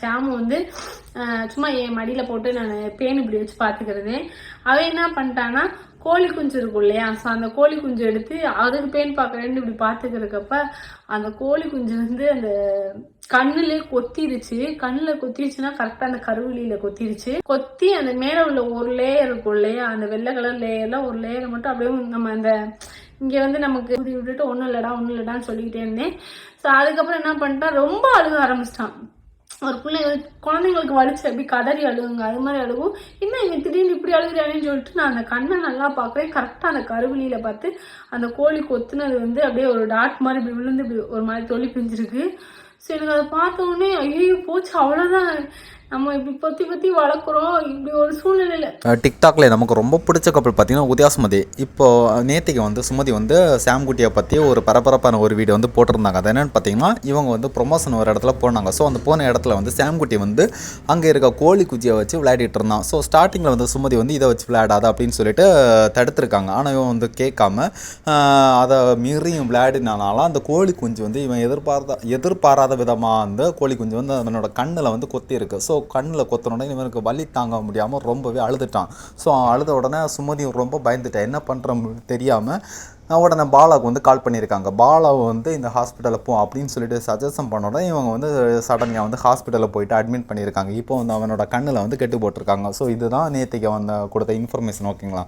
ஷாமு வந்து சும்மா என் மடியில் போட்டு நான் பேன் இப்படி வச்சு பார்த்துக்கிறது. அவன் என்ன பண்ணிட்டான்னா கோழி குஞ்சு இருக்கும் இல்லையா? ஸோ அந்த கோழி குஞ்சு எடுத்து அதுக்கு பேன் பார்க்குறேன்னு இப்படி பார்த்துக்கிறக்கப்ப அந்த கோழி குஞ்சு வந்து அந்த கண்ணுலே கொத்திருச்சு. கண்ணில் கொத்திருச்சுன்னா கரெக்டாக அந்த கருவிலியில் கொத்திருச்சு. கொத்தி அந்த மேலே உள்ள ஒரு லேயர் இருக்கும் இல்லையா? அந்த வெள்ளை கலர் லேயரில் ஒரு லேயரை மட்டும் அப்படியே நம்ம அந்த இங்கே வந்து நமக்கு ஊதி விட்டுட்டு ஒன்றும் இல்லடா ஒன்றும் இல்லடான்னு சொல்லிக்கிட்டே இருந்தேன். ஸோ அதுக்கப்புறம் என்ன பண்ணிட்டான்? ரொம்ப அழுக ஆரம்பிச்சிட்டான். ஒரு பிள்ளைங்க குழந்தைங்களுக்கு வலிச்சு எப்படி கதறி அழுகுங்க. அது மாதிரி அழுகும். என்ன இங்கே திடீர்னு இப்படி அழுகுறானேன்னு சொல்லிட்டு நான் அந்த கண்ணை நல்லா பார்க்குறேன். கரெக்டாக அந்த கருவிலியில் பார்த்து அந்த கோழி கொத்துனது வந்து அப்படியே ஒரு டாட் மாதிரி இப்படி விழுந்து இப்படி ஒரு மாதிரி தொழில் பிஞ்சிருக்கு. ஸோ எனக்கு அதை பார்த்த உடனே ஐயோ போச்சு அவ்வளோதான் நம்ம இப்படி பொத்தி பொத்தி வளர்க்குறோம். இப்படி ஒரு சூழ்நிலையில். டிக்டாக்ல நமக்கு ரொம்ப பிடிச்ச கப்பல் பார்த்தீங்கன்னா உதயா சுமதி. இப்போ நேத்திக்கு வந்து சுமதி வந்து சாம் குட்டியை பற்றி ஒரு பரபரப்பான ஒரு வீடியோ வந்து போட்டிருந்தாங்க. அது என்னன்னு பார்த்தீங்கன்னா இவங்க வந்து ப்ரொமோஷன் ஒரு இடத்துல போனாங்க. ஸோ அந்த போன இடத்துல வந்து சாம் குட்டி வந்து அங்கே இருக்க கோழி குஜியை வச்சு விளையாடிட்டு இருந்தான். ஸோ ஸ்டார்டிங்கில் வந்து சுமதி வந்து இதை வச்சு விளையாடாத அப்படின்னு சொல்லிட்டு தடுத்திருக்காங்க. ஆனால் இவன் வந்து கேட்காம அதை மீறியும் விளையாடினால அந்த கோழி குஞ்சு வந்து இவன் எதிர்பார்த்த எதிர்பாராத விதமாக வந்து கோழி குஞ்சு வந்து அதனோட கண்ணில் வந்து கொத்தி இருக்கு ஸோ ஸோ கண்ணில் கொத்தனோடனே இவனுக்கு வலி தாங்க முடியாமல் ரொம்பவே அழுதுட்டான். ஸோ அழுத உடனே சுமதி ரொம்ப பயந்துட்டேன் என்ன பண்ணுறோம் தெரியாமல் உடனே பாலாவுக்கு வந்து கால் பண்ணியிருக்காங்க. பாலாவை வந்து இந்த ஹாஸ்பிட்டலில் போ அப்படின்னு சொல்லிட்டு சஜஷன் பண்ணோட இவங்க வந்து சடனாக வந்து ஹாஸ்பிட்டலில் போயிட்டு அட்மிட் பண்ணியிருக்காங்க. இப்போ வந்து அவனோட கண்ணில் வந்து கெட்டு போட்டிருக்காங்க. ஸோ இதுதான் நேற்றுக்கு வந்த கொடுத்த இன்ஃபர்மேஷன் ஓகேங்களா